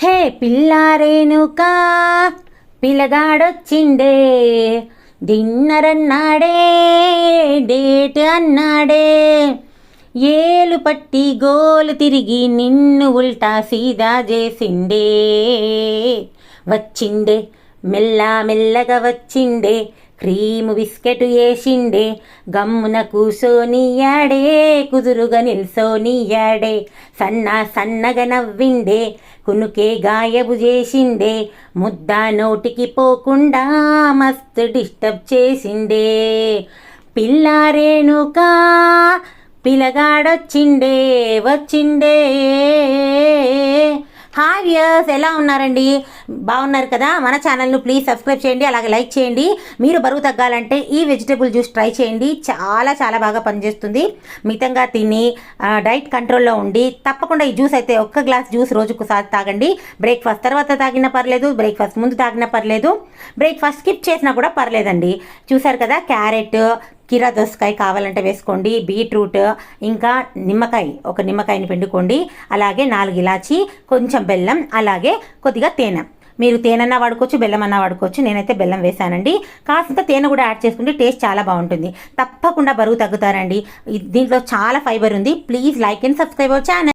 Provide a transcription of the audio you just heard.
హే పిల్లారేనుకా పిలగాడొచ్చిండే dinner అన్నాడే date అన్నాడే. ఏలు పట్టి గోలు తిరిగి నిన్ను ఉల్టా సీదా చేసిండే. వచ్చిండే మెల్ల మెల్లగా వచ్చిండే క్రీము బిస్కెట్ వేసిండే గమ్మున కూసోనియాడే కుదురుగా నిల్సోనియాడే సన్న సన్నగా నవ్విండే కునుకే గాయబు చేసిండే ముద్ద నోటికి పోకుండా మస్తు డిస్టర్బ్ చేసిండే. పిల్లారేణుకా పిలగాడొచ్చిండే వచ్చిండే. హాయ్ వ్యూయర్స్ ఎలా ఉన్నారండి? బాగున్నారు కదా? మన ఛానల్ను ప్లీజ్ సబ్స్క్రైబ్ చేయండి అలాగే లైక్ చేయండి. మీరు బరువు తగ్గాలంటే ఈ వెజిటేబుల్ జ్యూస్ ట్రై చేయండి. చాలా చాలా బాగా పనిచేస్తుంది. మితంగా తిని డైట్ కంట్రోల్లో ఉండి తప్పకుండా ఈ జ్యూస్ అయితే ఒక్క గ్లాస్ జ్యూస్ రోజుకు తాగండి. బ్రేక్ఫాస్ట్ తర్వాత తాగినా పర్లేదు బ్రేక్ఫాస్ట్ ముందు తాగినా పర్లేదు. బ్రేక్ఫాస్ట్ స్కిప్ చేసినా కూడా పర్లేదండి. చూసారు కదా క్యారెట్ కీరా దోసకాయ కావాలంటే వేసుకోండి బీట్రూట్ ఇంకా నిమ్మకాయ ఒక నిమ్మకాయని పిండుకోండి. అలాగే నాలుగు ఇలాచి కొంచెం బెల్లం అలాగే కొద్దిగా తేనె. మీరు తేనన్నా వాడుకోవచ్చు బెల్లం అన్నా వాడుకోవచ్చు. నేనైతే బెల్లం వేశానండి కాస్త తేనె కూడా యాడ్ చేసుకుంటే టేస్ట్ చాలా బాగుంటుంది. తప్పకుండా బరువు తగ్గుతారండి. దీంట్లో చాలా ఫైబర్ ఉంది. Please like and subscribe our channel.